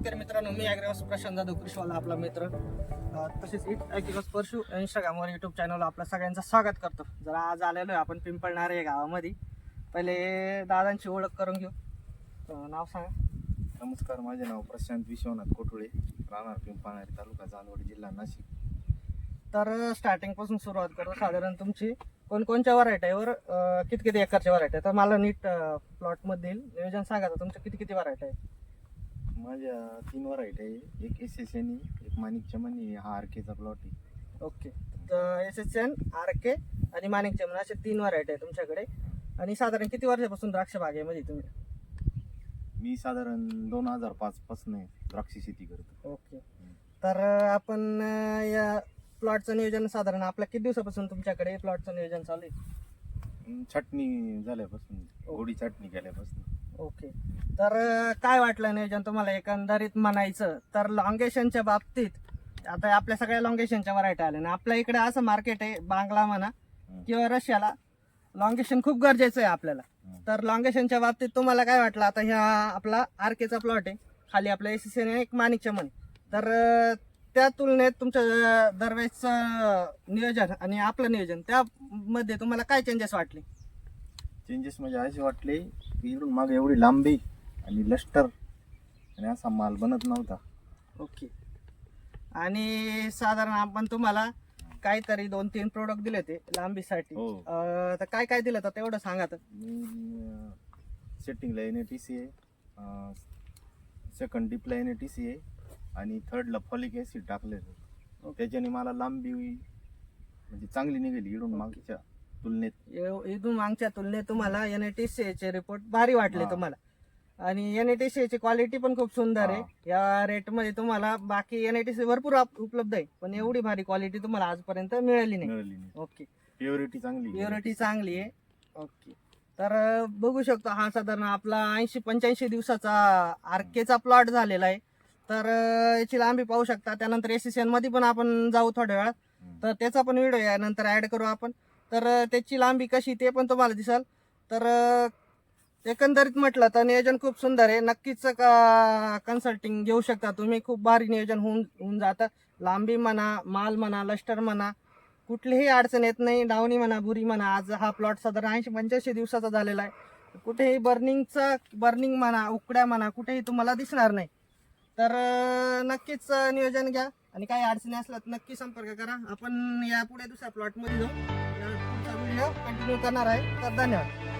शेतकरी मित्रांनो मी ॲग्रेवास प्रशांत जाधव कृषीवाला आपला मित्र. तसेच इट ॲग्रेवास परशू इंस्टाग्रामवर यूट्यूब चॅनलवर आपल्या सगळ्यांचं स्वागत करतो. जर आज आलेलो आहे आपण पिंपळणारे या गावामध्ये. पहिले दादांची ओळख करून घेऊ. नाव सांगा. नमस्कार माझे नाव प्रशांत विश्वनाथ कोटुळे राहणार पिंपळणारी तालुका चांदवड जिल्हा नाशिक. तर स्टार्टिंगपासून सुरुवात करू साधारण तुमची कोणकोणत्या व्हरायटीवर किती किती एकरच्या व्हरायटी तर मला नीट प्लॉटमध्ये नियोजन सांगा तर तुमचं किती किती व्हरायटी आहे? माझ्या तीन व्हरायटी आहे एक एस एस एन एक माणिक चमनी हा आर केचा प्लॉट आहे. ओके तर S S N R K आणि माणिक चमन असे तीन व्हरायटी आहे तुमच्याकडे. आणि साधारण किती वर्षापासून द्राक्ष बागेमध्ये तुम्ही? मी साधारण दोन हजार पाच पासून द्राक्ष शेती करतो. ओके तर अं, आपण अं, या प्लॉटचं नियोजन साधारण आपल्या किती दिवसापासून तुमच्याकडे प्लॉटचं नियोजन चालू आहे? छाटणी झाल्यापासून गोडी छाटणी केल्यापासून. ओके. तर अं, काय वाटलं नियोजन तुम्हाला? एकंदरीत म्हणायचं तर लॉंगेशनच्या बाबतीत आता आपल्या सगळ्या लॉंगेशनच्या व्हरायटी आल्या ना आपल्या इकडे असं मार्केट आहे बांगला म्हणा. किंवा रशियाला लॉंगेशन खूप गरजेचं आहे आपल्याला. तर लॉंगेशनच्या बाबतीत तुम्हाला काय वाटलं? आता ह्या आपला आरकेचा प्लॉट आहे खाली आपल्या एस एक माणिकच्या म्हणे तर अं, त्या तुलनेत तुमच्या दरवेळेसचं नियोजन आणि आपलं नियोजन त्यामध्ये तुम्हाला काय चेंजेस वाटले? चेंजेस म्हणजे असे वाटले की इकडून मागे एवढी लांबी आणि लष्टर आणि असा माल बनत नव्हता. ओके. आणि साधारण आपण तुम्हाला काहीतरी दोन तीन प्रोडक्ट दिले ते लांबीसाठी. हो. अं, तर काय काय दिलं तर तेवढं सांगा तर. मी सेटिंगला एन ए टी सी आहे. सेकंड डीपला एन ए टी सी आहे. आणि थर्डला फॉलिक ॲसिड टाकलेलं. त्याच्याने मला लांबी म्हणजे चांगली निघाली इडून मागच्या तुलनेत. इथून मागच्या तुलनेत तुम्हाला एन टी चे रिपोर्ट भारी वाटले हा. तुम्हाला. आणि एन टी ची क्वालिटी पण खूप सुंदर आहे. या रेटमध्ये तुम्हाला बाकी एन टी सी भरपूर आप- उपलब्ध आहे पण एवढी भारी क्वालिटी तुम्हाला आजपर्यंत मिळाली नाही. मिळाली नाही. ओके. प्युरिटी चांगली. प्युरिटी चांगली आहे. ओके. तर अं, बघू शकतो हा साधारण आपला ऐंशी पंच्याऐंशी दिवसाचा आरकेचा प्लॉट झालेला आहे. तर याची लांबी पाहू शकता. त्यानंतर एसमध्ये पण आपण जाऊ थोड्या वेळात. तर त्याचा पण व्हिडिओ यानंतर ऍड करू आपण. तर त्याची लांबी कशी ते पण तुम्हाला दिसल. तर एकंदरीत म्हटलं तर नियोजन खूप सुंदर आहे. नक्कीच कन्सल्टिंग घेऊ शकता तुम्ही. खूप भारी नियोजन होऊन होऊन जातं. लांबी म्हणा माल म्हणा लष्टर म्हणा कुठलीही अडचण येत नाही. डावणी म्हणा बुरी म्हणा. आज हा प्लॉट साधारण ऐंशी पंच्याऐंशी दिवसाचा झालेला आहे. कुठेही बर्निंगचा बर्निंग म्हणा उकड्या म्हणा कुठेही तुम्हाला दिसणार नाही. तर अं, नक्कीच अं, नियोजन घ्या. आणि काही अडचणी असल्या तर नक्की संपर्क करा. आपण यापुढे दुसऱ्या प्लॉटमध्ये जाऊ. या पुढचा व्हिडिओ कंटिन्यू करणार आहे. तर धन्यवाद.